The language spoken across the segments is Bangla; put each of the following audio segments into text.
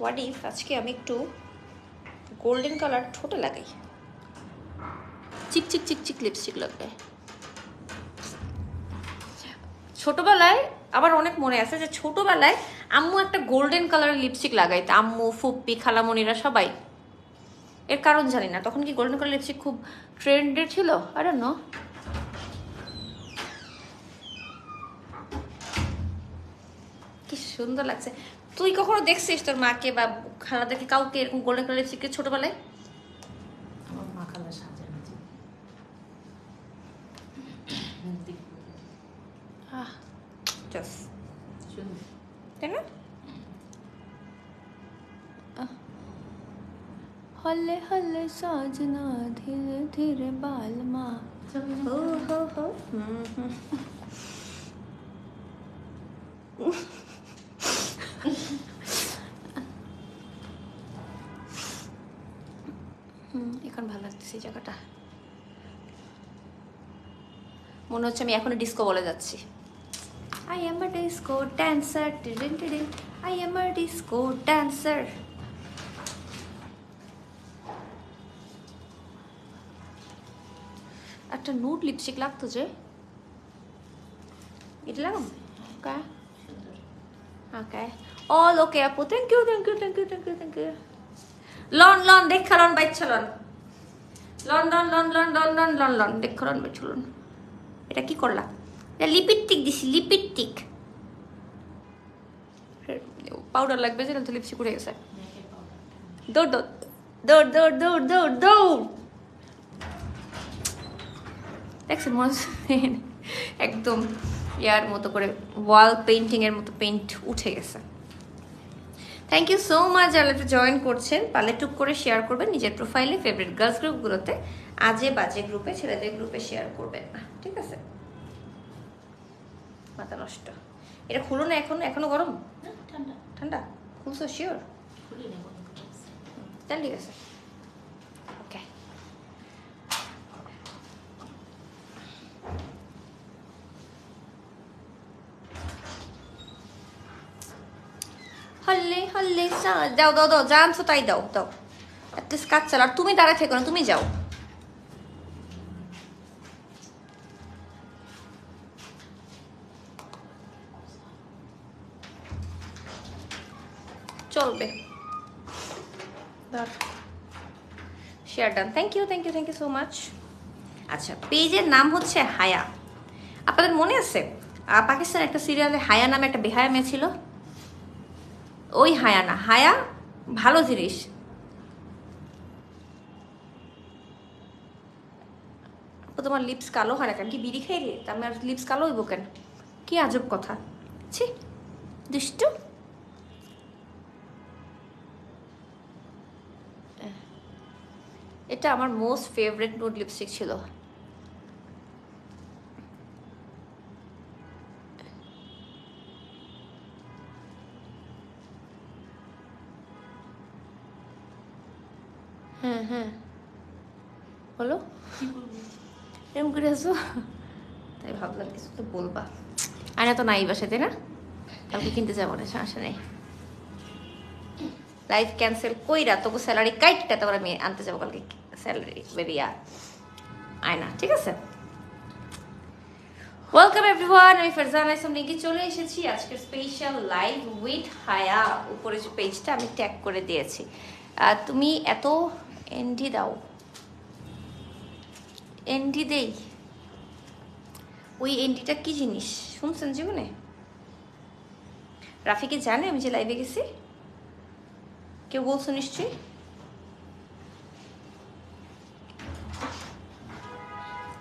হোয়াট ইফ আজকে আমি একটু গোল্ডেন কালার ঠোঁটে লাগাই? চিক চিক চিক চিক লিপস্টিক লাগবে। ছোটোবেলায় আবার অনেক মনে আছে যে ছোটোবেলায় আম্মু একটা গোল্ডেন কালারের লিপস্টিক লাগাইতো। আম্মু, ফুপ্পি, খালামণিরা সবাই। এর কারণ জানি না। তখন কি গোল্ডেন কালার লিপস্টিক খুব ট্রেন্ডে ছিল? আর নো কি সুন্দর লাগছে। তুই কখনো দেখছিস তোর মাকে বা খালাদেরকে কাউকে এরকম গোল্ডেন কালার লিপস্টিক ছোটবেলায়? আমার মা খালা সাজে না যে। মুখ দিকে আহ জাস্ট সুন্দর। তাই না হলে হলে সাজনা ধীরে ধীরে বালমা হো হো হো। হুম হুম এখন ভালো লাগতেছে এই জায়গাটা। মনে হচ্ছে আমি এখনও ডিস্কো বলে যাচ্ছি। A disco dancer. Didin, didin. I am a disco dancer. একটা নুড লিপস্টিক লাগতো যে। এটা লাগাম ওকে। ওকে। অল ওকে আপু। Thank you thank you thank you thank you thank you lawn lawn দেখা lawn বাইচ্ছা lawn. London London London London দেখো লন্ডন চলুন। এটা কি করলা? এটা লিপিট্টিক দিছি লিপিট্টিক পাউডার লাগবে যে তো লিপস্টিক উঠে গেছে। দৌড় দৌড় দৌড় দৌড় দৌড় দৌড় দেখছেন মনে একদম ইয়ার মতো করে ওয়াল পেন্টিংয়ের মতো পেন্ট উঠে গেছে। থ্যাংক ইউ সো মাচ যারা একটু জয়েন করছেন পালে টুক করে শেয়ার করবেন নিজের প্রোফাইলে ফেভারিট গার্লস গ্রুপগুলোতে আজে বাজে গ্রুপে ছেলেদের গ্রুপে শেয়ার করবেন। না ঠিক আছে? মাথা নষ্ট। এটা খুলো না এখন এখনও গরম? ঠান্ডা। ঠান্ডা? খুলছো? শিওর। তাহলে ঠিক আছে ওকে হল্লে হল্লে সা- দাও দাও দাও যা আনছো তাই দাও দাও। অ্যাটলিস্ট কাজ চাল আর তুমি দাঁড়ায় থেকো না তুমি যাও। চলবে। Share done thank you thank you thank you so much আচ্ছা পেজের নাম হচ্ছে হায়া। আপনাদের মনে আছে? আহ, পাকিস্তান একটা সিরিয়ালে হায়া নামে একটা বেহায়া মেয়ে ছিল? ওই হায়া না, হায়া ভালো জিনিস। তোমার লিপস কালো হয় না কেন? কি বিড়ি খাই রে আর লিপস কালো হইব কেন? কি আজব কথা। ছি, দুষ্টু। এটা আমার মোস্ট ফেভারিট নুড লিপস্টিক ছিল। হ্যাঁ। বলো। কি করে আসো তাই ভাবলাম কিছু তো বলবা। আয়না তো নাই বাসাতে না? কালকে কিনতে যাব না, সমস্যা নেই। লাইফ ক্যান্সেল কইরা তোকে স্যালারি কাইটটা তারপর আমি আনতে যাব কালকে স্যালারি বেরিয়া। আয়না, ঠিক আছে? ওয়েলকাম এভরিওয়ান আমি ফারজানা ইসলাম লিঙ্কে চলে এসেছি আজকের স্পেশাল লাইভ উইথ হায়া উপরে যে পেজটা আমি ট্যাগ করে দিয়েছি। তুমি এত এনডি দাও। এনডি দেই। ওই এনডিটা কি জিনিস? শুনছেন জীবনে? রাফিকে জানে আমি যে লাইভে গেছি? কেউ বলছো নিশ্চয়ই?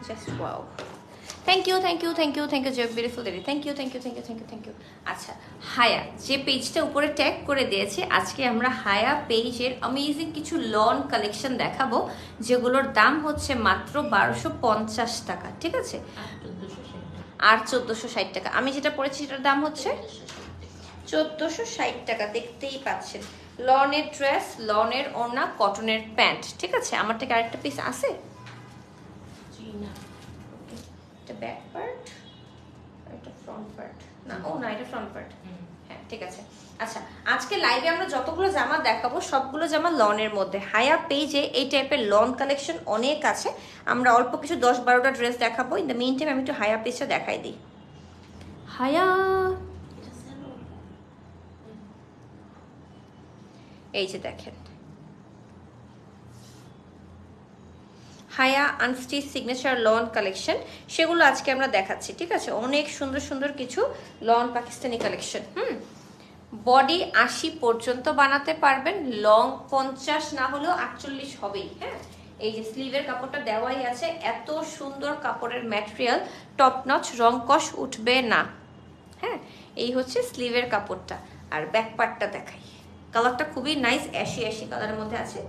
Just wow thank you thank you thank you thank you Joy beautiful lady thank you thank you thank you thank you thank you আচ্ছা হায়া যে পেজটা উপরে ট্যাগ করে দিয়েছে আজকে আমরা হায়া পেজের অ্যামেজিং কিছু লন কালেকশন দেখাবো যেগুলোর দাম হচ্ছে মাত্র বারোশো পঞ্চাশ টাকা ঠিক আছে? আর 1460 টাকা। চোদ্দোশো ষাট টাকা। আমি যেটা পড়েছি সেটার দাম হচ্ছে 1460 টাকা। চোদ্দোশো ষাট টাকা দেখতেই পাচ্ছেন। লনের ড্রেস লনের ওড়না কটনের প্যান্ট ঠিক আছে? আমার থেকে আরেকটা পিস আছে? ব্যাক পার্ট এটা ফ্রন্ট পার্ট না ও না এটা ফ্রন্ট পার্ট হ্যাঁ ঠিক আছে। আচ্ছা আজকে লাইভে আমরা যতগুলো জামা দেখাবো সবগুলো জামা লনের মধ্যে। হায়া পেজে এই টাইপের লন কালেকশন অনেক আছে। আমরা অল্প কিছু দশ বারোটা ড্রেস দেখাবো। ইন দ্য মেইন টাইম আমি একটু হায়া পেজটা দেখাই দিই। হায়া! এই যে দেখেন। হায়া আনস্টিচ সিগনেচার লন কালেকশন সেগুলো আজকে আমরা দেখাচ্ছি, ঠিক আছে? অনেক সুন্দর সুন্দর কিছু লন পাকিস্তানি কালেকশন হুম? বডি আশি পর্যন্ত বানাতে পারবেন লং পঞ্চাশ, না হলেও আটচল্লিশ হবেই হ্যাঁ? এই যে স্লিভের কাপড়টা দেওয়াই আছে, এত সুন্দর কাপড়ের ম্যাটেরিয়াল টপ নচ রং উঠবে না হ্যাঁ? এই হচ্ছে স্লিভের কাপড়টা, আর ব্যাক পার্টটা দেখাই। কালারটা খুবই নাইস অ্যাশি অ্যাশি কালারের মধ্যে আছে।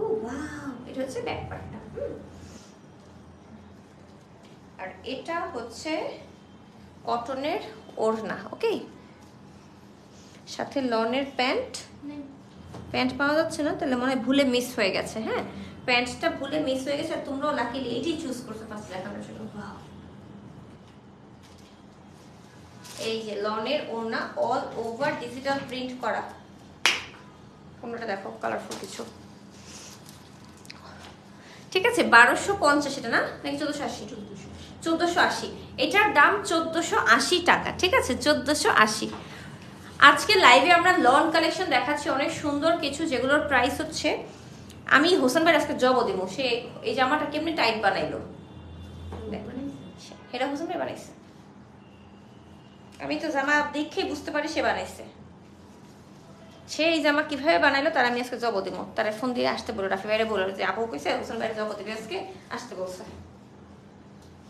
ও ওয়াও এটা হচ্ছে ব্যাক পার্টটা আর এটা হচ্ছে কটনের ওড়না ওকে সাথে লনের প্যান্ট। প্যান্ট পাওয়া যাচ্ছে না তাহলে মনে হয় ভুলে মিস হয়ে গেছে হ্যাঁ? প্যান্টটা ভুলে মিস হয়ে গেছে আর তোমরাও লাকিলি এটাই চুজ করছ ফার্স্ট দেখানোর জন্য। এই যে লনের ওড়না অল ওভার ডিজিটাল প্রিন্ট করা। কোনটা দেখো কালারফুল কিছু। ঠিক আছে বারোশো পঞ্চাশ এটা না? নাকি চোদ্দশো আশি? চোদ্দোশো আশি। এটার দাম চোদ্দোশো আশি টাকা, ঠিক আছে? চোদ্দোশো আশি। আজকে লাইভে আমরা লন কালেকশন দেখাচ্ছি, অনেক সুন্দর কিছু, যেগুলোর প্রাইস হচ্ছে, আমি হোসেন ভাই আজকে জব দিব, সে এই জামাটা কেমনি টাইট বানাইলো? এটা হোসেন ভাই বানাইছে। আমি তো জামা দেখেই বুঝতে পারি সে বানাইছে। সে এই জামা কীভাবে বানাইলো, তার আমি আজকে জব দিব। তারা ফোন দিয়ে আসতে বলো, রাফি ভাইরে বলল যে আপু কইছে হোসেন ভাইয়ের জব দিবে আজকে, আসতে বলছে।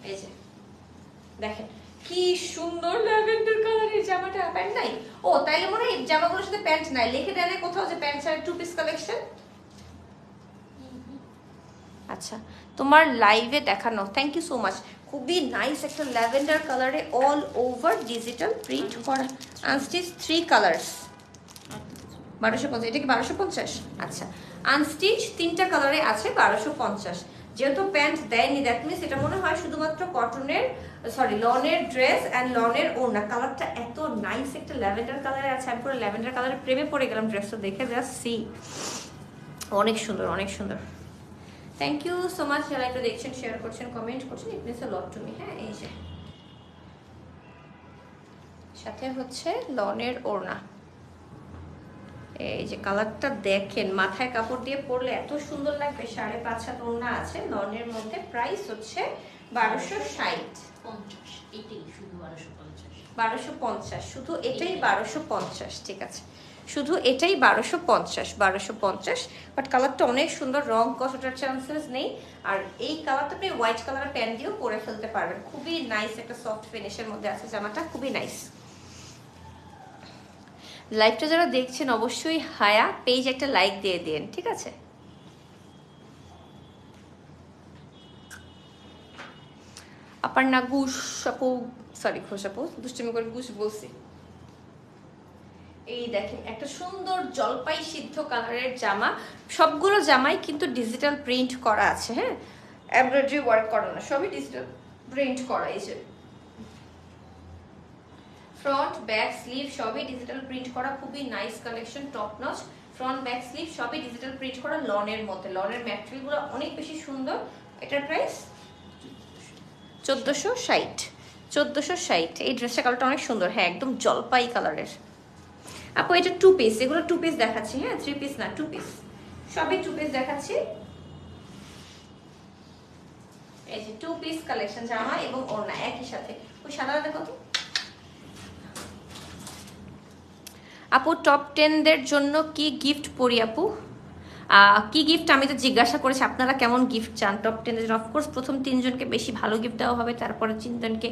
এই যে, দেখেন, কি সুন্দর ল্যাভেন্ডার কালারের জামাটা, প্যান্ট নাই? ও, তাইলে মনে হয় জামাগুলোর সাথে প্যান্ট নাই, লিখে দেয় কোথাও যে প্যান্ট ছাড়া টু পিস কালেকশন? আচ্ছা তোমার লাইভে দেখানো থ্যাংক ইউ সো মাচ খুবই নাইস একটা ল্যাভেন্ডার কালারে অল ওভার ডিজিটাল প্রিন্ট করা আনস্টিচ থ্রি কালার্স বারোশো পঞ্চাশ, এটা কি বারোশো পঞ্চাশ? আচ্ছা আনস্টিচ তিনটা কালারে আছে বারোশো পঞ্চাশ। যেহেতু প্যান্ট দেয়নি দ্যাট মিনস এটা মনে হয় শুধুমাত্র কটনের সরি লনের ড্রেস অ্যান্ড লনের ওড়না। কালারটা এত নাইস একটা ল্যাভেন্ডার কালারে আছে। আমি পুরো ল্যাভেন্ডার কালারের প্রেমে পড়ে গেলাম ড্রেসটা দেখে জাস্ট সি অনেক সুন্দর অনেক সুন্দর। থ্যাংক ইউ সো মাচ যারা একটু দেখছেন শেয়ার করছেন কমেন্ট করছেন it means lot to me হ্যাঁ এই যে। সাথে হচ্ছে লনের ওড়না। এই যে কালারটা দেখেন মাথায় কাপড় দিয়ে পরলে এত সুন্দর লাগবে সাড়ে পাঁচ হাত ওড়না আছে লনের মধ্যে প্রাইস হচ্ছে বারোশো ষাট। পঞ্চাশ এটাই শুধু বারোশো পঞ্চাশ। বারোশো পঞ্চাশ শুধু এটাই বারোশো পঞ্চাশ ঠিক আছে। শুধু এটাই বারোশো পঞ্চাশ বারোশো পঞ্চাশ বাট কালারটা অনেক সুন্দর রং কষাটার চান্সেস নেই। আর এই কালারটা আপনি হোয়াইট কালারের প্যান্ট দিয়েও পরে ফেলতে পারবেন। খুবই নাইস একটা সফট ফিনিশের মধ্যে আছে জামাটা খুবই নাইস লাইভটা যারা দেখছেন, অবশ্যই হায়া পেজ একটা লাইক দিয়ে দিন, ঠিক আছে? আপার না গুস আপু সরি ঘোষ আপু দুষ্টমি করে গুস বলছি। এই দেখেন, একটা সুন্দর জলপাই সিদ্ধ কালারের জামা। সবগুলো জামাই কিন্তু ডিজিটাল প্রিন্ট করা আছে হ্যাঁ? এমব্রয়ডারি ওয়ার্ক করা না, সবই ডিজিটাল প্রিন্ট করা, এই যে। ফ্রন্ট ব্যাক স্লিভ সবই ডিজিটাল প্রিন্ট করা খুবই nice collection top notch front back sleeve সবই ডিজিটাল প্রিন্ট করা লনের মধ্যে। লনের ম্যাটেরিয়ালগুলো অনেক বেশি সুন্দর। এটার প্রাইস চোদ্দোশো ষাট। চোদ্দোশো ষাট। এই ড্রেসটা কালারটা অনেক সুন্দর। হ্যাঁ একদম জলপাই কালারের আপু, এটা টু পিস এগুলো টু পিস দেখাচ্ছি হ্যাঁ? থ্রি পিস না টু পিস সবই টু পিস দেখাচ্ছি। এই যে টু পিস কালেকশন জামা এবং ওড়না, একই সাথে। ওই সাদাটা দেখো তো আপু টপ টেনদের জন্য কি গিফট পরি আপু? কি গিফট আমি তো জিজ্ঞাসা করেছি আপনারা কেমন গিফট চান? টপ টেনের জন্য অফকোর্স প্রথম তিনজনকে বেশি ভালো গিফট দেওয়া হবে তারপরে তিনজনকে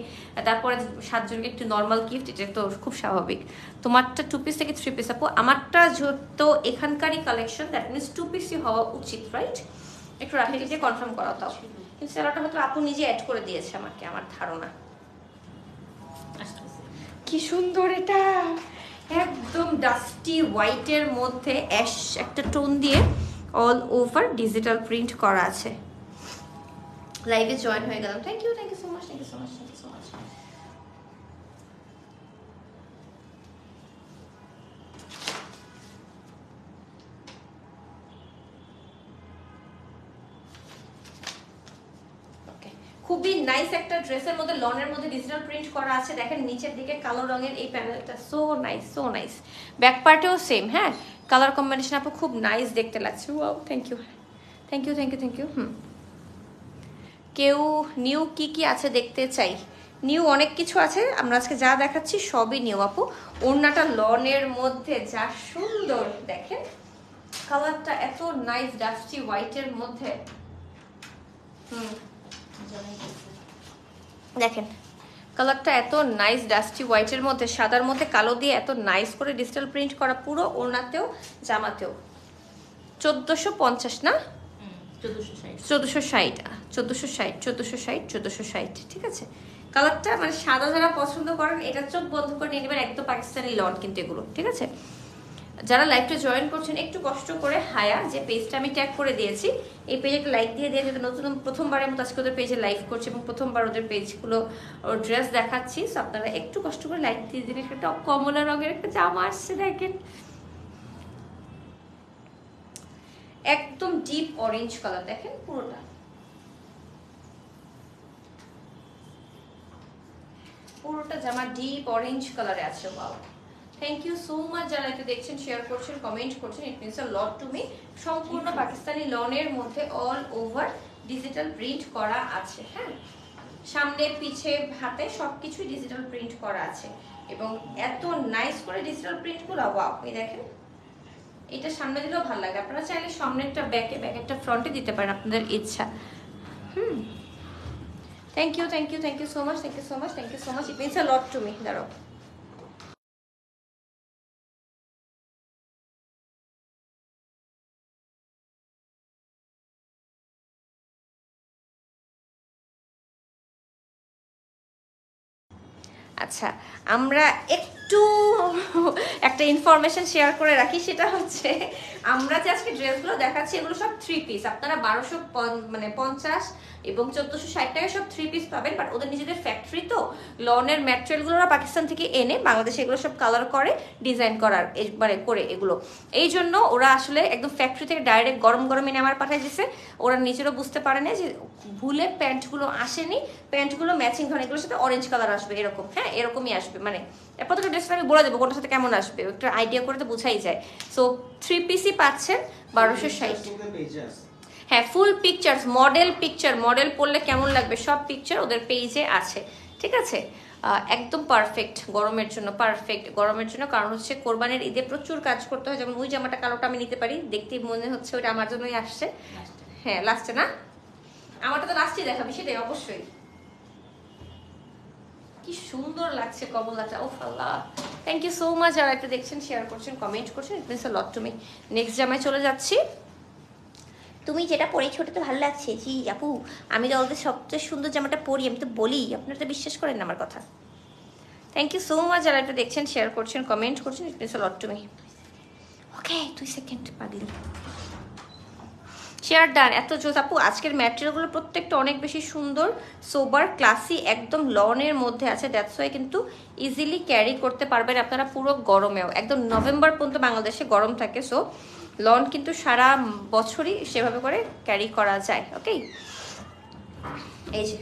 তারপরে সাতজনকে একটু নর্মাল গিফট এটা তো খুব স্বাভাবিক। তোমারটা টু পিস থেকে থ্রি পিস আপু? আমারটা যেহেতু এখানকারই কালেকশন দ্যাট মিনস টু পিসই হওয়া উচিত রাইট একটু রাখি দিয়ে কনফার্ম করা দাও কিন্তু সেলাটা হয়তো আপু নিজে অ্যাড করে দিয়েছে আমাকে আমার ধারণা। কি সুন্দর এটা! একদম ডাস্টি হোয়াইটের মধ্যে অ্যাশ একটা টোন দিয়ে অল ওভার ডিজিটাল প্রিন্ট করা আছে। লাইভে জয়েন হয়ে গেলাম। Thank you thank you so much thank you so much খুবই নাইস একটা ড্রেসের মধ্যে লনের মধ্যে ডিজিটাল প্রিন্ট করা আছে। দেখেন নিচের দিকে কালো রঙের এই প্যানেলটা so nice so nice back পার্টেও same হ্যাঁ? কালার কম্বিনেশন আপু খুব নাইস দেখতে লাগছে। Wow thank you thank you thank you thank you হুম। কেউ নিউ কি কি আছে দেখতে চাই? নিউ অনেক কিছু আছে। আমরা আজকে যা দেখাচ্ছি সবই নিউ আপু। ওড়নাটা লনের মধ্যে যা সুন্দর, দেখেন। কালারটা এত নাইস ডাস্টি হোয়াইটের মধ্যে। হুম। দেখেন কালারটা এত নাইস ডাস্টি হোয়াইটের মধ্যে সাদার মধ্যে কালো দিয়ে এত নাইস করে ডিজিটাল প্রিন্ট করা পুরো ওড়নাতেও জামাতেও। চোদ্দোশো পঞ্চাশ না? হুম, 1460 চোদ্দোশো ষাট চোদ্দোশো ষাট চোদ্দোশো ষাট চোদ্দোশো ষাট ঠিক আছে? কালারটা মানে সাদা যারা পছন্দ করেন এটা চোখ বন্ধ করে নিয়ে নেবেন একদম পাকিস্তানি লন কিন্তু এগুলো ঠিক আছে? যারা লাইভটা জয়েন করছেন, একটু কষ্ট করে হায়া যে পেজটা আমি ট্যাগ করে দিয়েছি, এই পেজে একটা লাইক দিয়ে দিয়ে যদি নতুন প্রথমবারের মতো আজকে ওদের পেজে লাইভ করছে এবং প্রথমবার ওদের পেজগুলো ওর ড্রেস দেখাচ্ছি। So, আপনারা একটু কষ্ট করে লাইক দিয়ে দিন, একটা কমলা রঙের একটা জামা আসছে দেখেন। একদম ডিপ অরেঞ্জ কালার দেখেন পুরোটা। পুরোটা জামা ডিপ অরেঞ্জ কালারে আছে wow thank you so much যারা এটা দেখছেন শেয়ার করছেন কমেন্ট করছেন it means a lot to me সম্পূর্ণ পাকিস্তানি লনের মধ্যে অল ওভার ডিজিটাল প্রিন্ট করা আছে হ্যাঁ? সামনে পিছে হাতে সব কিছুই ডিজিটাল প্রিন্ট করা আছে। এবং এত নাইস করে ডিজিটাল প্রিন্টগুলো ওয়াও এই দেখেন এটা সামনে দিলেও ভালো লাগে। আপনারা চাইলে সামনেরটা ব্যাকে ব্যাকেরটা ফ্রন্টে দিতে পারেন আপনাদের ইচ্ছা। হুম। Thank you thank you thank you so much thank you so much thank you so much it means a lot to me দাঁড়াও। আচ্ছা আমরা একটু একটা ইনফরমেশন শেয়ার করে রাখি, সেটা হচ্ছে, আমরা যে আজকে ড্রেসগুলো দেখাচ্ছি, এগুলো সব থ্রি পিস আপনারা বারোশো মানে পঞ্চাশ এবং চোদ্দোশো ষাট টাকায় সব থ্রি পিস পাবেন বাট ওদের নিজেদের ফ্যাক্টরি তো। লনের ম্যাটেরিয়ালগুলো ওরা পাকিস্তান থেকে এনে বাংলাদেশে এগুলো সব কালার করে ডিজাইন করার মানে করে এগুলো। এই জন্য ওরা আসলে একদম ফ্যাক্টরি থেকে ডাইরেক্ট গরম গরম এনে আমার পাঠিয়ে দিছে। ওরা নিজেরও বুঝতে পারে না যে ভুলে প্যান্টগুলো আসেনি, প্যান্টগুলো ম্যাচিং ধরনের এগুলোর সাথে অরেঞ্জ কালার আসবে, এরকম। হ্যাঁ এরকমই আসবে মানে প্রত্যেকটা ড্রেসটা আমি বলে দেবো কোনটার সাথে কেমন আসবে। একটা আইডিয়া করে তো বোঝাই যায়। সো থ্রি পিসই পাচ্ছেন বারোশো ষাট। হ্যাঁ full pictures model picture model পড়লে কেমন লাগবে? সব পিকচার ওদের পেজে আছে ঠিক আছে? একদম পারফেক্ট গরমের জন্য পারফেক্ট গরমের জন্য কারণ হচ্ছে কোরবানির ঈদে প্রচুর কাজ করতে হয়। যেমন ওই জামাটা কালোটা আমি নিতে পারি দেখতে মনে হচ্ছে ওটা আমার জন্যই আসছে। হ্যাঁ লাস্টে না? আমারটা তো লাস্টে দেখাবি সেটাই অবশ্যই। কি সুন্দর লাগছে কমলাটা ও Allah. Thank you so much যারা একটা দেখছেন শেয়ার করছেন কমেন্ট করছেন it means lot to me next জামায় চলে যাচ্ছি। তুমি যেটা পরে ওটা তো ভালো লাগছে। জি আপু আমি তো অলরেডি সবচেয়ে সুন্দর জামাটা পরি আমি তো বলি আপনারা তো বিশ্বাস করেন না আমার কথা। থ্যাংক ইউ সো মাচ যারা এটা দেখছেন শেয়ার করছেন কমেন্ট করছেন it means lot to me okay দুই সেকেন্ড পাগলি। শেয়ার ডান এত জোস আপু, আজকের ম্যাটেরিয়ালগুলো প্রত্যেকটা অনেক বেশি সুন্দর সোবার ক্লাসি একদম লনের মধ্যে আছে। দ্যাটস ওয়াই কিন্তু ইজিলি ক্যারি করতে পারবেন আপনারা পুরো গরমেও। একদম নভেম্বর পর্যন্ত বাংলাদেশে গরম থাকে সো লন কিন্তু সারা বছরই সেভাবে করে ক্যারি করা যায় ওকে এই যে।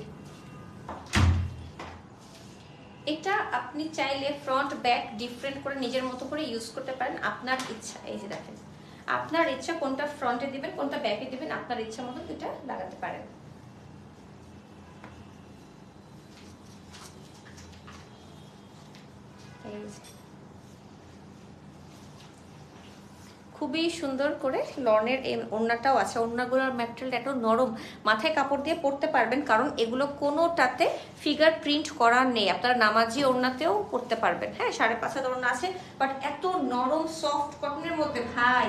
এটা আপনি চাইলে ফ্রন্ট ব্যাক ডিফারেন্ট করে নিজের মতো করে ইউজ করতে পারেন। আপনার ইচ্ছা, এই যে দেখেন। আপনার ইচ্ছা কোনটা ফ্রন্টে দিবেন, কোনটা ব্যাকে দিবেন, আপনার ইচ্ছা মতো এটা লাগাতে পারেন। খুবই সুন্দর করে লনের ওড়নাটাও আছে ওড়নাগুলোর ম্যাটেরিয়াল এত নরম, মাথায় কাপড় দিয়ে পরতে পারবেন, কারণ এগুলো কোনোটাতে ফিগার প্রিন্ট করা নেই, আপনারা নামাজি ওড়নাতেও পরতে পারবেন। হ্যাঁ সাড়ে পাঁচ হাজার আছে বাট এত নরম সফট কটনের মধ্যে, ভাই।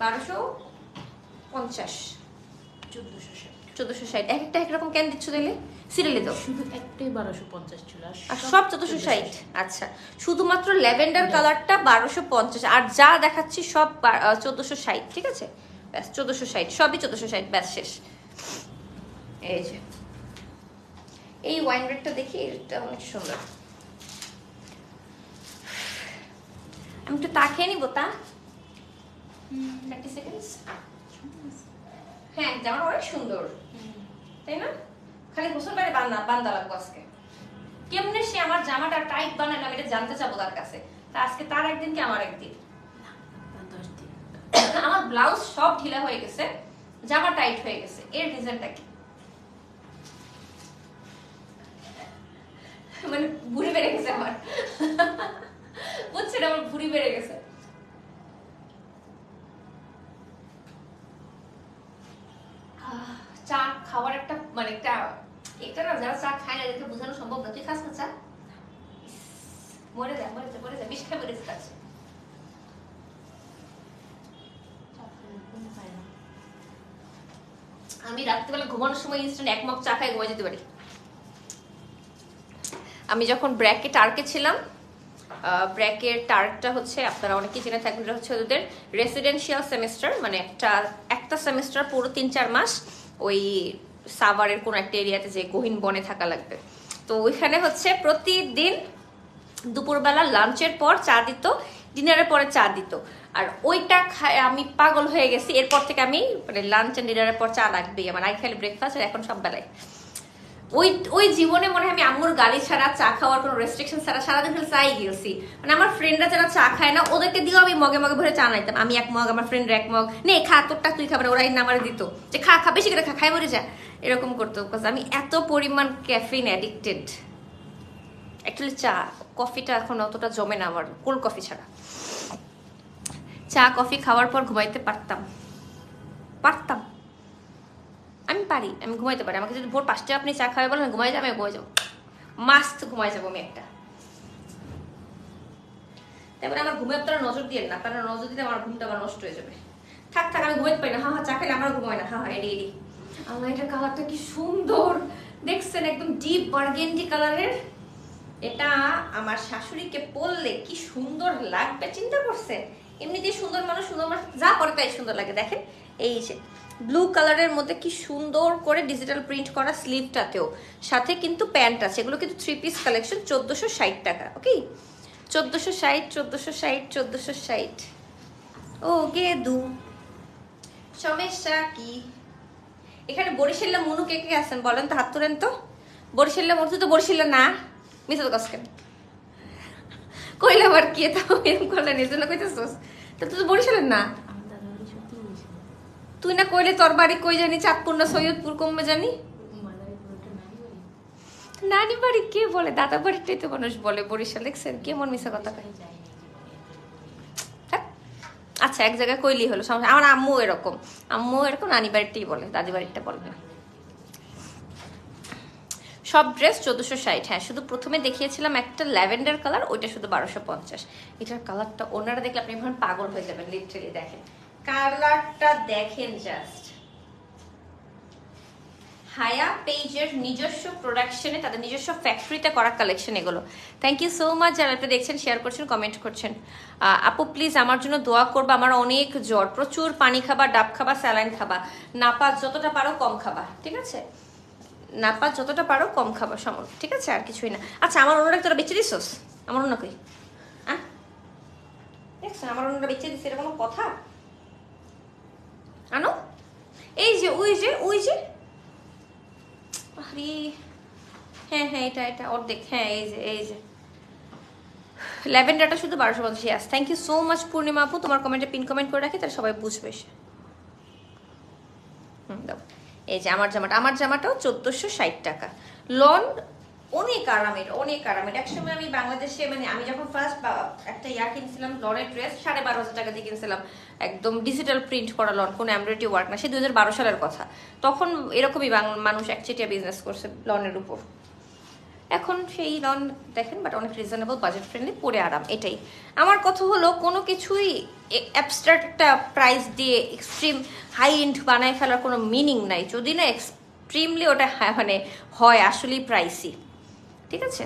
বারোশো পঞ্চাশ। 1460 চোদ্দোশো ষাট। এক একটা একরকম কেন দিচ্ছ সিরিয়ালে দাও। শুধু একটাই 1250 ছিল আর সব চোদ্দোশো ষাট। আচ্ছা শুধুমাত্র ল্যাভেন্ডার কালারটা বারোশো পঞ্চাশ। আর যা দেখাচ্ছি সব চোদ্দোশো ষাট ঠিক আছে? ব্যাস চোদ্দোশো ষাট সবই চোদ্দোশো ষাট ব্যাস শেষ। এই যে। এই ওয়াইন রেডটা দেখি এটা অনেক সুন্দর। আমি একটু তাকিয়ে নিবো তা? থার্টি সেকেন্ডস হ্যাঁ জামাটা অনেক সুন্দর। তাই না? খালি গোসল বাড়ি বান্দা বান্দা লাগবো আজকে। কেমনে সে আমার জামাটা টাইট আমি এটা জানতে চাবো তার কাছে? তা আজকে তার একদিন কি আমার একদিন? আমার ব্লাউজ সব ঢিলা হয়ে গেছে জামা টাইট হয়ে গেছে। এর রিজনটা কি? মানে ভুড়ি বেড়ে গেছে আমার। বুঝছেন? আমার ভুড়ি বেড়ে গেছে। চা খাওয়ার একটা মানে একটা, এটা না যারা চা খায় না, এদেরকে বোঝানো সম্ভব না। তুই খাস না চা? মরে যা মরে যা মরে যা, বিষ খাই মরে যা ঘুম আমি রাত্রিবেলা ঘুমানোর সময় ইনস্ট্যান্ট এক মগ চা খাই ঘুমাই যেতে পারি। আমি যখন ব্র্যাকে টার্কে ছিলাম ব্র্যাকের টার্কটা হচ্ছে, আপনারা অনেকেই জেনে থাকবেন এটা হচ্ছে ওদের রেসিডেন্সিয়াল সেমিস্টার মানে একটা একটা সেমিস্টার পুরো তিন চার মাস ওই সাভারের কোনো একটা এরিয়াতে যে গহীন বনে থাকা লাগবে। তো ওইখানে হচ্ছে প্রতিদিন দুপুরবেলা লাঞ্চের পর চা দিত, ডিনারের পরে চা দিত। আর ওইটা খায়, আমি পাগল হয়ে গেছি, এরপর থেকে আমি মানে লাঞ্চ অ্যান্ড ডিনারের পর চা লাগবেই, আমার আগে খালি ব্রেকফাস্ট আর এখন সব বেলায়। ওই ওই জীবনে মনে হয় আমি আম্মুর গালি ছাড়া, চা খাওয়ার কোনো রেস্ট্রিকশন ছাড়া সারাদিন খালি চাই গিয়েছি। মানে আমার ফ্রেন্ডরা যারা চা খায় না, ওদেরকে দিয়েও আমি মগে মগে ভরে চা নাইতাম আমি এক মগ, আমার ফ্রেন্ড এক মগ। নে, খা, তোরটা তুই খাবার ওরাই নামারে দিত। যে খা খা, বেশি করে খা, খাই মরে যা। এরকম করতো। বিকজ আমি এত পরিমাণ ক্যাফিন অ্যাডিক্টেড অ্যাকচুয়ালি চা কফিটা এখন অতটা জমে না আমার কোল্ড কফি ছাড়া। চা কফি খাওয়ার পর ঘুমাইতে পারতাম। পারতাম। আমি পারি, আমি ঘুমাইতে পারি। আমাকে যদি ভোর পাঁচটা আপনি চা খাওয়াই বলেন, ঘুমাই যাবে, আমি ঘুমাই যাব। মাস্ত ঘুমাই যাব আমি একটা। তারপরে আমার ঘুমে আপনারা নজর দিয়ে না, আপনারা নজর দিলে আমার ঘুমটা আবার নষ্ট হয়ে যাবে। থাক থাক, আমি ঘুমাইতে পারি না। হ্যাঁ হ্যাঁ চা খেলে আমার ঘুমায় না। হ্যাঁ হ্যাঁ এডি এডি আমার এটার কালারটা কি সুন্দর। দেখছেন একদম ডিপ বার্গেন্ডি কালারের? এটা আমার শাশুড়িকে পরলে কি সুন্দর লাগবে, চিন্তা করছে এমনিতেই সুন্দর মানুষ সুন্দর মানুষ, যা করে তাই সুন্দর লাগে। দেখেন, এই যে ব্লু কালারের মধ্যে কি সুন্দর করে ডিজিটাল প্রিন্ট করা স্লিভটাতেও সাথে কিন্তু প্যান্ট আছে, এগুলো কিন্তু থ্রি পিস কালেকশন চোদ্দোশো ষাট টাকা ওকে চোদ্দোশো ষাট চোদ্দোশো ষাট চোদ্দোশো ষাট। ও গেদু সমস্যা কি? এখানে বরিশাল্লা মনু কে কে আছেন বলেন তো, হাত তোলেন তো। বরিশাল্লা মনু তো বরিশাল্লা না মিথ্যা কসকেন কইলে আবার কি তো এরকম করলেন এই জন্য কইতেছস। তো তুই তো বরিশালের না আমি দাদা বাড়ি সত্যি বলছি তুই না কইলে তোর বাড়ি কই জানি? চাঁদপুর না সৈয়দপুর, কমবে জানি? নানি বাড়ি কে বলে? দাদা বাড়িটাই তো মানুষ বলে। বরিশাল দেখছেন? কে মন মিশা কথা কয়। আচ্ছা এক জায়গায় কইলি হলো, সমস্যা। আমার আম্মু এরকম। আম্মু এরকম, নানি বাড়িটাই বলে, দাদি বাড়িটা বলে না সব ড্রেস চোদ্দোশো ষাট। হ্যাঁ শুধু প্রথমে দেখিয়েছিলাম একটা ল্যাভেন্ডার কালার, ওইটা শুধু বারোশো পঞ্চাশ। এটার কালারটা ওনারা দেখলে আপনি পাগল হয়ে যাবেন লিটারেলি দেখেন। কালারটা দেখেন জাস্ট হায়া পেজের নিজস্ব প্রোডাকশনে তাদের নিজস্ব ফ্যাক্টরিতে করা কালেকশন এগুলো। থ্যাংক ইউ সো মাচ যারা আপনি দেখছেন শেয়ার করছেন কমেন্ট করছেন। আপু প্লিজ আমার জন্য দোয়া করবা, আমার অনেক জ্বর। প্রচুর পানি খাবা, ডাব খাবা, স্যালাইন খাবা। নাপা যতটা পারো কম খাবা, ঠিক আছে? নাপা যতটা পারো কম খাবা, সমর, ঠিক আছে? আর কিছুই না। আচ্ছা আমার অন্যটা তোরা বেঁচে দিছোস? আমার অন্য কই? আহ? দেখছেন, আমার অন্যটা বেঁচে এটা কোনো কথা? এই যে, ওই যে ওই যে। হ্যাঁ হ্যাঁ এটা এটা, অর্ধেক। হ্যাঁ এই যে এই যে। ল্যাভেন্ডারটা শুধু বারোশো পঞ্চাশ yes. Thank you so much Purnima আপু। তোমার কমেন্টে পিন কমেন্ট করে রাখি, তাহলে সবাই বুঝবে সে। হুম, দাও। এই যে, আমার জামাটা, আমার জামাটাও চোদ্দোশো ষাট টাকা। লন অনেক আরামের অনেক আরামের। একসময় আমি বাংলাদেশে মানে আমি যখন ফার্স্ট একটা ইয়া কিনছিলাম, লনের ড্রেস সাড়ে বারো হাজার টাকা দিয়ে কিনছিলাম। একদম ডিজিটাল প্রিন্ট করা লন, কোনো এমব্রয়ডারি ওয়ার্ক না, সে দু সালের কথা। তখন এরকমই মানুষ একচেটিয়া বিজনেস করছে লনের উপর। এখন সেই লন দেখেন বাট অনেক রিজনেবল বাজেট ফ্রেন্ডলি পরে আরাম, এটাই। আমার কথা হলো, কোনো কিছুই অ্যাবস্ট্রাক্ট একটা প্রাইস দিয়ে এক্সট্রিম হাই এন্ড বানায় ফেলার কোনো মিনিং নাই। যদি না এক্সট্রিমলি ওটা মানে হয়, আসলেই প্রাইসই ঠিক আছে?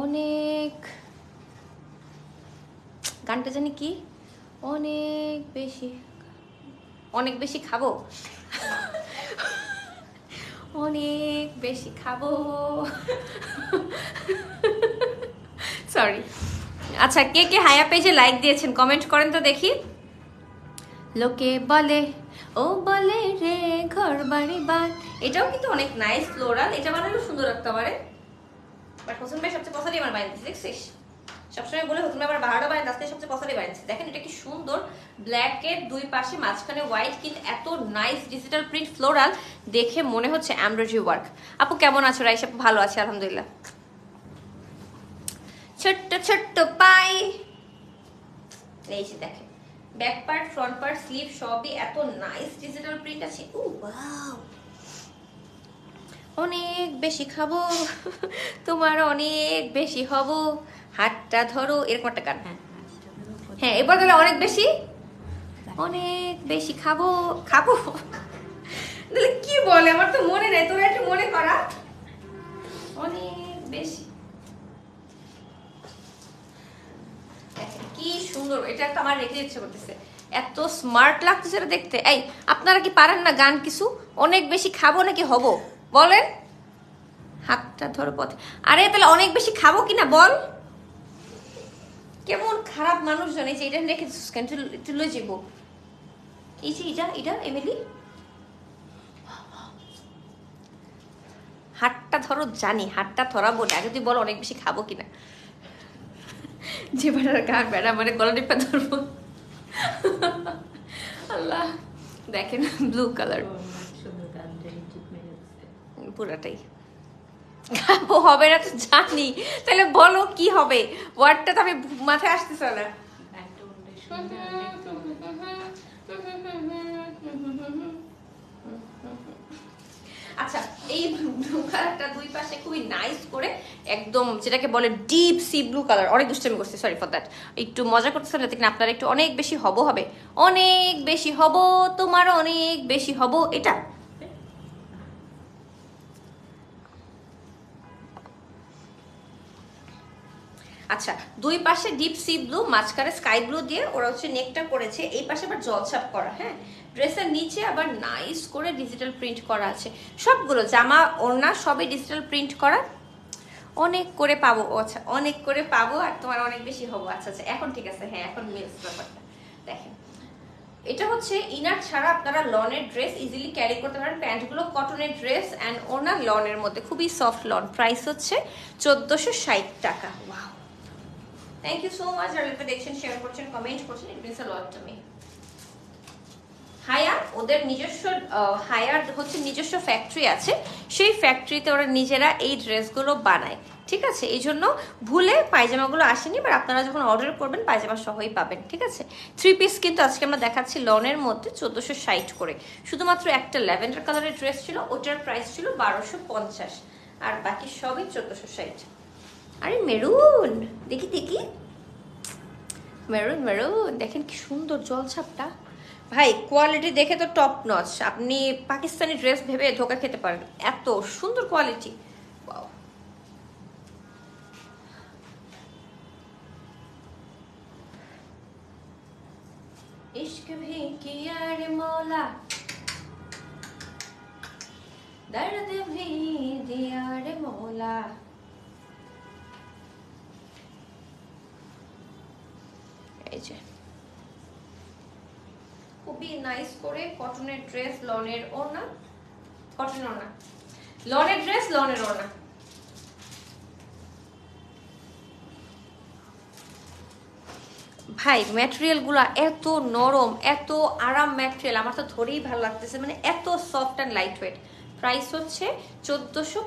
অনেক গানটা জানি কি? অনেক বেশি অনেক বেশি খাব। অনেক বেশি খাব। সরি আচ্ছা কে কে হায়া পেজে লাইক দিয়েছেন কমেন্ট করেন তো দেখি। লোকে বলে ও বলে রে ঘর বাড়ি বাদ। এটাও কিন্তু অনেক নাইস ফ্লোরাল এটা বানালেও সুন্দর লাগতে পারে। বাট হোসেন ভাই সবচেয়ে পছন্দ আমার বানিয়েছে দেখছিস? সবসময় বলে হোসেন ভাই আবার বাহারও বানিয়ে আজকে সবচেয়ে পছন্দ বানিয়েছে দেখেন এটা কি সুন্দর ব্ল্যাক এর দুই পাশে মাঝখানে হোয়াইট কিন্তু এত নাইস ডিজিটাল প্রিন্ট ফ্লোরাল দেখে মনে হচ্ছে এমব্রয়ডারি ওয়ার্ক আপু কেমন আছো, রাইস আপু ভালো আছে, আলহামদুলিল্লাহ। ছোট্ট ছোট্ট পাই এই দেখেন। Back part front part sleeve সবই এত নাইস ডিজিটাল প্রিন্ট আছে। ও ওয়াও অনেক বেশি খাব তোমার অনেক বেশি হব। হাতটা ধরো এরকম একটা গান। হ্যাঁ হ্যাঁ, এবার তাহলে অনেক বেশি? অনেক বেশি খাব খাব। তাহলে কি বলে? আমার তো মনে নেই তোরা একটু মনে করা। অনেক বেশি। কি সুন্দর, এটা একটা আমার রেখে ইচ্ছে করতেছে এত স্মার্ট লাগতেছে এটা দেখতে। এই, আপনারা কি পারেন না গান কিছু? অনেক বেশি খাব নাকি হব? বলেন। হাতটা ধরো পথে। আরে, তাহলে অনেক বেশি খাব কিনা বল। কেমন খারাপ মানুষজন, এই যে এটা রেখে কেন? লয়ে যাব। এই যে এটা এটা, এমিলি। হাতটা ধরো, জানি হাতটা ধরাবো না। আগে তুই বল অনেক বেশি খাব কিনা। যে বেটার গান বেড়া? মানে গলা টিপা ধরবো। আল্লাহ দেখেন ব্লু কালার। পুরাটাই। খাব হবে না তো জানি। তাহলে বলো কি হবে? ওয়ার্ডটা তো আমি মাথায় আসতেছে না একটা উল্টে সুন্দর দেখতে হবে। আচ্ছা এই ব্লু কালারটা দুই পাশে খুবই নাইস করে একদম যেটাকে বলে ডিপ সি ব্লু কালার অনেক দুষ্টামি করছি সরি ফর দ্যাট একটু মজা করতেছিলাম যাতে কিনা আপনারা একটু অনেক বেশি হব হবে। অনেক বেশি হব, তোমার অনেক বেশি হব, এটা। আচ্ছা দুই পাশে ডিপ সি ব্লু মাঝখানে স্কাই ব্লু দিয়ে ওরা হচ্ছে নেকটা করেছে, এই পাশে আবার জল জলছাপ করা হ্যাঁ? ড্রেসের নিচে আবার নাইস করে ডিজিটাল প্রিন্ট করা আছে। সবগুলো জামা, ওড়না সবই ডিজিটাল প্রিন্ট করা। অনেক করে পাবো আচ্ছা অনেক করে পাবো আর তোমার অনেক বেশি হব। আচ্ছা আচ্ছা এখন ঠিক আছে হ্যাঁ এখন মিলস ব্যাপারটা। দেখেন, এটা হচ্ছে ইনার ছাড়া আপনারা লনের ড্রেস ইজিলি ক্যারি করতে পারেন। প্যান্টগুলো কটনের ড্রেস অ্যান্ড ওনার লনের মধ্যে। খুবই সফট লন প্রাইস হচ্ছে চোদ্দোশো ষাট টাকা। Wow thank you so much এটা দেখছেন শেয়ার করছেন কমেন্ট করছেন it means a lot to me Haya ওদের নিজস্ব হায়ার হচ্ছে নিজস্ব ফ্যাক্টরি আছে। সেই ফ্যাক্টরিতে ওরা নিজেরা এই ড্রেসগুলো বানায়, ঠিক আছে? এই জন্য ভুলে পায়জামাগুলো আসেনি বাট আপনারা যখন অর্ডার করবেন, পায়জামা সহই পাবেন, ঠিক আছে? থ্রি পিস কিন্তু আজকে আমরা দেখাচ্ছি লনের মধ্যে চোদ্দোশো ষাট করে। শুধুমাত্র একটা ল্যাভেন্ডার কালারের ড্রেস ছিল, ওটার প্রাইস ছিল বারোশো পঞ্চাশ, আর বাকি সবই চোদ্দোশো ষাট। আরে মেরুন, দেখি দেখি। মেরুন মেরুন, দেখেন কি সুন্দর জলছাপটা। ভাই কোয়ালিটি দেখে তো টপ নচ আপনি পাকিস্তানি ড্রেস ভেবে ধোকা খেতে পারেন। এত সুন্দর কোয়ালিটি ভি ভি এই যে। খুবই নাইস করে কটনের ড্রেস লনের ওড়না কটনের ওড়না লনের ড্রেস লনের ওড়না। ভাই ম্যাটেরিয়ালগুলো এত নরম, এত আরাম ম্যাটেরিয়াল আমার তো ধরেই ভালো লাগতেছে মানে এত soft and light weight price হচ্ছে চোদ্দোশো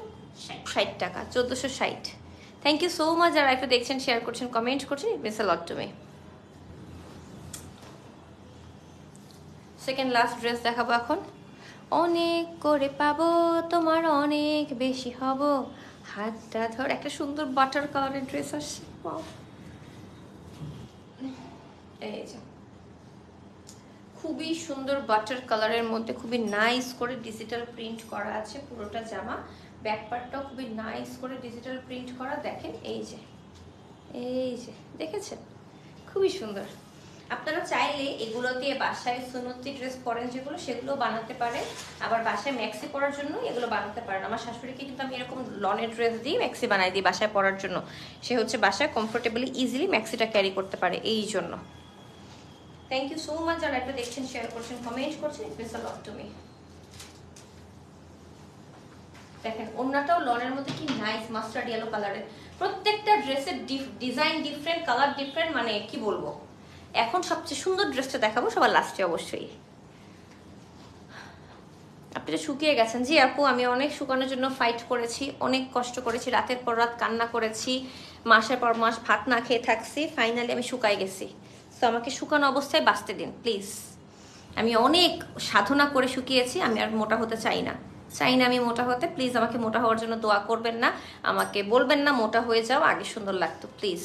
টাকা, চোদ্দোশো ষাট। থ্যাংক ইউ সো মাচ যারা একটু দেখছেন শেয়ার করছেন কমেন্ট করছেন it means a lot to me second last dress দেখাবো এখন। অনেক করে পাবো, তোমার অনেক বেশি হব। হাতটা ধর, একটা সুন্দর বাটার কালারের ড্রেস আসছে এই যে। খুবই সুন্দর বাটার কালারের মধ্যে খুবই নাইস করে ডিজিটাল প্রিন্ট করা আছে পুরোটা জামা। ব্যাক পার্টটাও খুবই নাইস করে ডিজিটাল প্রিন্ট করা। দেখেন, এই যে। এই যে, দেখেছেন? খুবই সুন্দর। আপনারা চাইলে এগুলো দিয়ে বাসায় সুনতি ড্রেস পরেন যেগুলো, সেগুলো বানাতে পারেন। আবার বাসায় ম্যাক্সি পরার জন্য এগুলো বানাতে পারেন। আমার শাশুড়িকে কিন্তু আমি এরকম লনের ড্রেস দিই ম্যাক্সি বানাই দিই বাসায় পরার জন্য। সে হচ্ছে বাসায় কমফোর্টেবলি ইজিলি ম্যাক্সিটা ক্যারি করতে পারে এই জন্য। থ্যাংক ইউ সো মাচ যারা একটা দেখছেন শেয়ার করছেন কমেন্ট করছেন it means a lot to me দেখেন, ওড়নাটাও লনের মধ্যে কি নাইস মাস্টার্ড ইয়েলো কালারের প্রত্যেকটা ড্রেসের ডিজাইন ডিফারেন্ট কালার ডিফারেন্ট মানে কি বলব? এখন সবচেয়ে সুন্দর ড্রেসটা দেখাবো, সবার লাস্টে অবশ্যই। আপনি শুকিয়ে গেছেন। জি আপু, আমি অনেক শুকানোর জন্য ফাইট করেছি, অনেক কষ্ট করেছি, রাতের পর রাত কান্না করেছি, মাসের পর মাস ভাত না খেয়ে থাকছি ফাইনালি আমি শুকাই গেছি। তো আমাকে শুকানো অবস্থায় বাঁচতে দিন প্লিজ আমি অনেক সাধনা করে শুকিয়েছি, আমি আর মোটা হতে চাই না। চাই না আমি মোটা হতে প্লিজ আমাকে মোটা হওয়ার জন্য দোয়া করবেন না, আমাকে বলবেন না মোটা হয়ে যাও, আগে সুন্দর লাগতো প্লিজ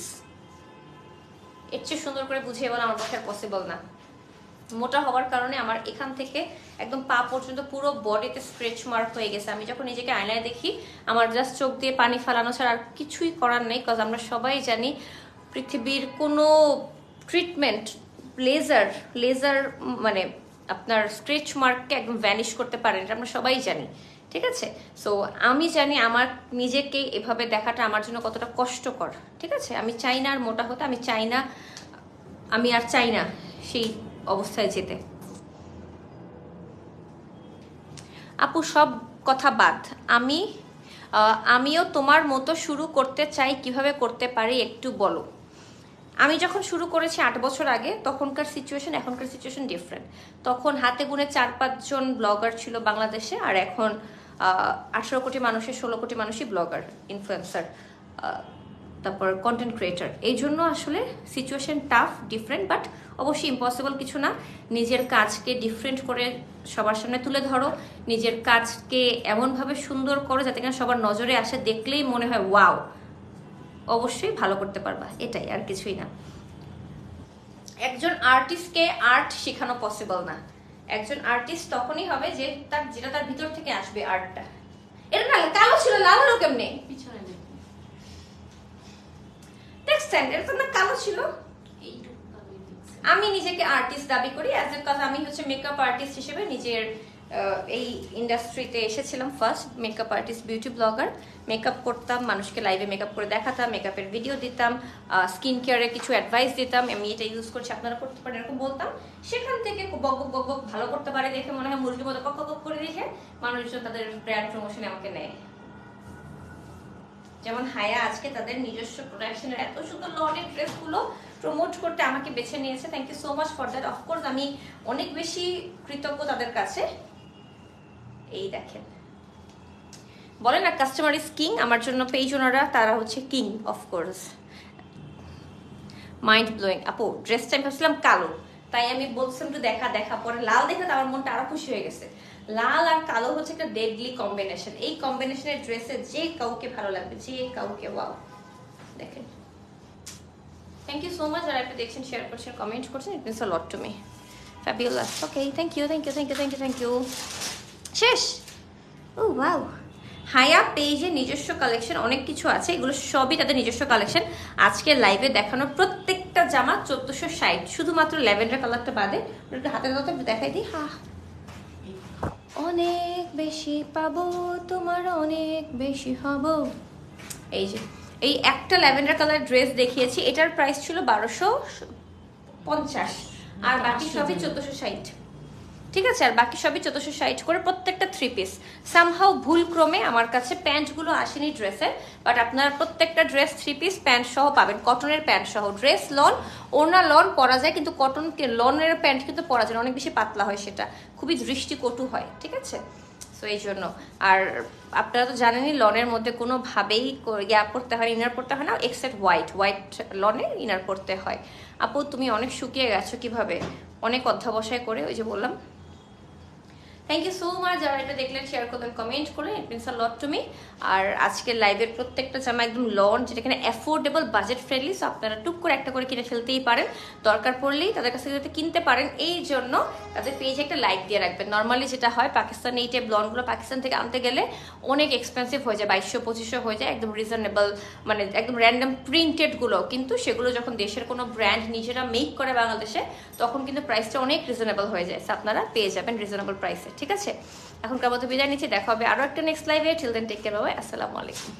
এর চেয়ে সুন্দর করে বুঝিয়ে বলা আমার পক্ষে আর পসিবল না। মোটা হওয়ার কারণে আমার এখান থেকে একদম পা পর্যন্ত পুরো বডিতে স্ট্রেচ মার্ক হয়ে গেছে। আমি যখন নিজেকে আয়নায় দেখি, আমার জাস্ট চোখ দিয়ে পানি ফালানো ছাড়া আর কিছুই করার নেই কজ আমরা সবাই জানি পৃথিবীর কোনো ট্রিটমেন্ট লেজার লেজার মানে আপনার স্ট্রেচ মার্ককে একদম ভ্যানিশ করতে পারেন, এটা আমরা সবাই জানি। ঠিক আছে? সো আমি জানি আমার নিজেকে এভাবে দেখাটা আমার জন্য কতটা কষ্টকর, ঠিক আছে? আমি চাই না আর মোটা হতে, আমি চাই না আমি আর চাই না সেই অবস্থায় যেতে। আপু, সব কথা বাদ। আমি আমিও তোমার মতো শুরু করতে চাই, কীভাবে করতে পারি একটু বলো। আমি যখন শুরু করেছি আট বছর আগে, তখনকার সিচুয়েশন এখনকার সিচুয়েশন ডিফারেন্ট তখন হাতে গুনে চার পাঁচজন ব্লগার ছিল বাংলাদেশে, আর এখন আঠারো কোটি মানুষের, ষোলো কোটি মানুষই ব্লগার ইনফ্লুয়েন্সার তারপর কন্টেন্ট ক্রিয়েটার এই জন্য আসলে সিচুয়েশন টাফ ডিফারেন্ট বাট অবশ্যই ইম্পসিবল কিছু না। নিজের কাজকে ডিফারেন্ট করে সবার সামনে তুলে ধরো। নিজের কাজকে এমনভাবে সুন্দর করো যাতে কিনা সবার নজরে আসে, দেখলেই মনে হয় ওয়াও অবশ্যই ভালো করতে পারবা। এটাই, আর কিছুই না। একজন আর্টিস্টকে আর্ট শেখানো পসিবল না। একজন আর্টিস্ট তখনই হবে যে তার যেটা তার ভিতর থেকে আসবে আর্টটা এটা না কালো ছিল লাল হলো কেমনে? পিছনে দেখছেন এটা তো না কালো ছিল। আমি নিজেকে আর্টিস্ট দাবি করি অ্যাজ এ কাজ আমি হচ্ছে মেকআপ আর্টিস্ট হিসেবে নিজের এই ইন্ডাস্ট্রিতে এসেছিলাম first makeup artist beauty blogger makeup করতাম, মানুষকে লাইভে মেকআপ করে দেখাতাম মেকআপের ভিডিও দিতাম স্কিন কেয়ারের কিছু অ্যাডভাইস দিতাম আমি এটা ইউজ করছি, আপনারা করতে পারেন, এরকম বলতাম। সেখান থেকে বক বক বক বক, ভালো করতে পারে দেখে মনে হয় মুরগির মতো কক কক করে দেখে মানুষজন তাদের ব্র্যান্ড প্রমোশনে আমাকে নেয়। যেমন হায়া আজকে তাদের নিজস্ব প্রোডাকশনের এত সুন্দর লনের ড্রেসগুলো প্রমোট করতে আমাকে বেছে নিয়েছে। Thank you so much for that of course আমি অনেক বেশি কৃতজ্ঞ তাদের কাছে। এই দেখেন। বলে না কাস্টমার ইজ কিং আমার জন্য পেজ ওনারা তারা হচ্ছে কিং অফকোর্স মাইন্ড ব্লোয়িং আপু ড্রেসটা আমি ভাবছিলাম কালো, তাই আমি বলছিলাম একটু দেখা দেখা, পরে লাল দেখে তো আমার মনটা আরও খুশি হয়ে গেছে। লাল আর কালো হচ্ছে একটা ডেডলি কম্বিনেশন এই কম্বিনেশনের ড্রেসে যে কাউকে ভালো লাগবে, যে কাউকে ওয়াও দেখেন। থ্যাংক ইউ সো মাচ যারা একটা দেখছেন শেয়ার করছেন কমেন্ট করছেন it means a lot to me fabulous okay thank you thank you thank you thank you thank you শেষ। ও ওয়াও। হায়া পেজে নিজস্ব কালেকশন অনেক কিছু আছে। এগুলো সবই তাদের নিজস্ব কালেকশন। আজকে লাইভে দেখানো প্রত্যেকটা জামা চোদ্দশো ষাট। শুধুমাত্র ল্যাভেন্ডার কালারটা বাদে ওটা হাতে দাও দেখাই দিই। হা অনেক বেশি পাবো তোমার অনেক বেশি হব। এই যে এই একটা ল্যাভেন্ডার কালার ড্রেস দেখিয়েছি। এটার প্রাইস ছিল বারোশো পঞ্চাশ। আর বাকি সবই চোদ্দশো ষাট। ঠিক আছে? আর বাকি সবই চোদ্দশো ষাট করে প্রত্যেকটা থ্রি পিস সামহাও ভুল ক্রমে আমার কাছে প্যান্টগুলো আসেনি ড্রেসের বাট আপনারা প্রত্যেকটা ড্রেস থ্রি পিস প্যান্ট সহ পাবেন। কটনের প্যান্ট সহ। ড্রেস লন ওনা লন পরা যায়, কিন্তু কটন লনের প্যান্ট কিন্তু পরা যায় অনেক বেশি পাতলা হয় সেটা। খুবই দৃষ্টিকটু হয়, ঠিক আছে? সো এই জন্য। আর আপনারা তো জানেনই লনের মধ্যে কোনোভাবেই ইয়া পড়তে হয় ইনার পড়তে হয় না এক্সেপ্ট হোয়াইট হোয়াইট লনে ইনার পড়তে হয়। আপু, তুমি অনেক শুকিয়ে গেছো কীভাবে? অনেক অধ্যাবসায় করে, ওই যে বললাম থ্যাংক ইউ সো মাচ যারা এটা দেখলেন শেয়ার করলেন কমেন্ট করে it means lot to me আর আজকের লাইভের প্রত্যেকটা জামা একদম লঞ্চ যেটা এখানে অ্যাফোর্ডেবল বাজেট ফ্রেন্ডলি সো আপনারা টুক করে একটা করে কিনে ফেলতেই পারেন। দরকার পড়লেই তাদের কাছে যাতে কিনতে পারেন, এই জন্য তাদের পেজে একটা লাইক দিয়ে রাখবেন। নর্মালি যেটা হয় পাকিস্তানে এই টাইপ ব্লনগুলো পাকিস্তান থেকে আনতে গেলে অনেক এক্সপেন্সিভ হয়ে যায়, বাইশশো, পঁচিশশো হয়ে যায়, একদম রিজনেবল মানে একদম র্যান্ডাম প্রিন্টেডগুলো কিন্তু সেগুলো যখন দেশের কোনো ব্র্যান্ড নিজেরা মেক করে বাংলাদেশে, তখন কিন্তু প্রাইসটা অনেক রিজনেবল হয়ে যায়। আপনারা পেয়ে যাবেন রিজনেবল প্রাইসে ঠিক আছে? এখনকার মতো বিদায় নিচ্ছি, দেখা হবে আরও একটা নেক্সট লাইভে টিল দেন টেক কেয়ার বাবাই আসসালামু আলাইকুম।